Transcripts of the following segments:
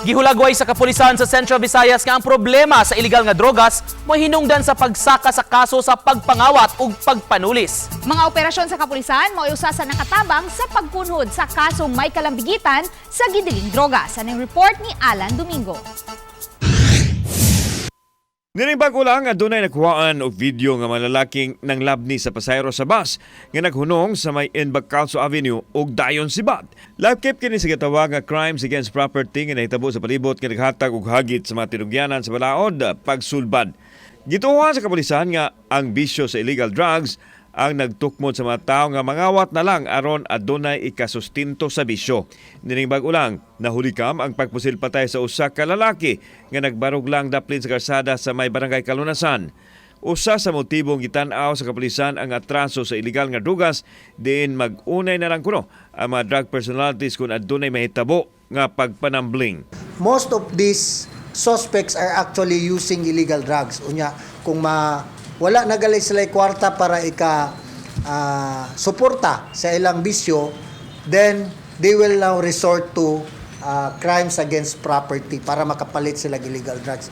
Gihulagway sa kapulisan sa Central Visayas nga ang problema sa illegal nga drogas mo hinungdan sa pagsaka sa kaso sa pagpangawat ug pagpanulis. Mga operasyon sa kapulisan mo usa sa nakatabang sa pagkunhod sa kasong may kalambigitan sa gidiling droga. Sa report ni Alan Domingo. Ninimbag ko lang nga dunay nakuhaan og video nga malalaking nang labni sa pasayro sa bus nga naghunong sa may Inbacalso Avenue ug dayon sibat. Lakip kini sa gitawag nga crimes against property nga nahitabo sa palibot nga naghatag og hagit sa mga tinugyanan sa balaod pagsulbad. Gituwa sa kapulisan nga ang bisyo sa illegal drugs ang nagtukmod sa mga tao nga mangawat na lang aron adunay ikasustinto sa bisyo. Niningbag ulang, nahulikam ang pagpusil patay sa usa ka lalaki nga nagbarog lang daplin sa karsada sa may barangay Kalunasan. Usa sa motibong gitan-aw sa kapulisan ang atraso sa illegal nga drugas diin mag-unay na lang kuno ang mga drug personalities kung adunay mahitabo nga pagpanambling. most of these suspects are actually using illegal drugs. Unya, kung ma wala na gali sila kwarta para ika ah, suporta sa ilang bisyo, then they will now resort to ah, crimes against property para makapalit sila illegal drugs.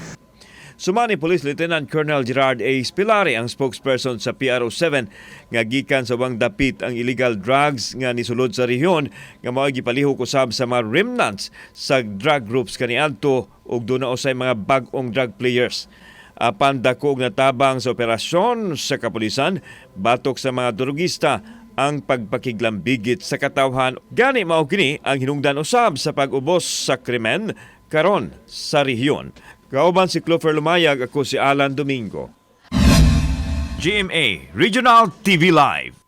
Sumani Police Lieutenant Colonel Gerard A. Spilari ang spokesperson sa PRO7 nga gikan sa wang dapit ang illegal drugs nga nisulod sa rehiyon nga mao gipalihok usab sa mga remnants sa drug groups kaniadto ug doon na usay mga bag-ong drug players. Apan dako og natabang sa operasyon sa kapulisan batok sa mga drugista ang pagpakiglambigit sa katawhan. Gani mao kini ang hinungdan usab sa pag-ubos sa krimen karon sa rehiyon. Kauban si Clover Lumayag, ako si Alan Domingo. GMA Regional TV Live.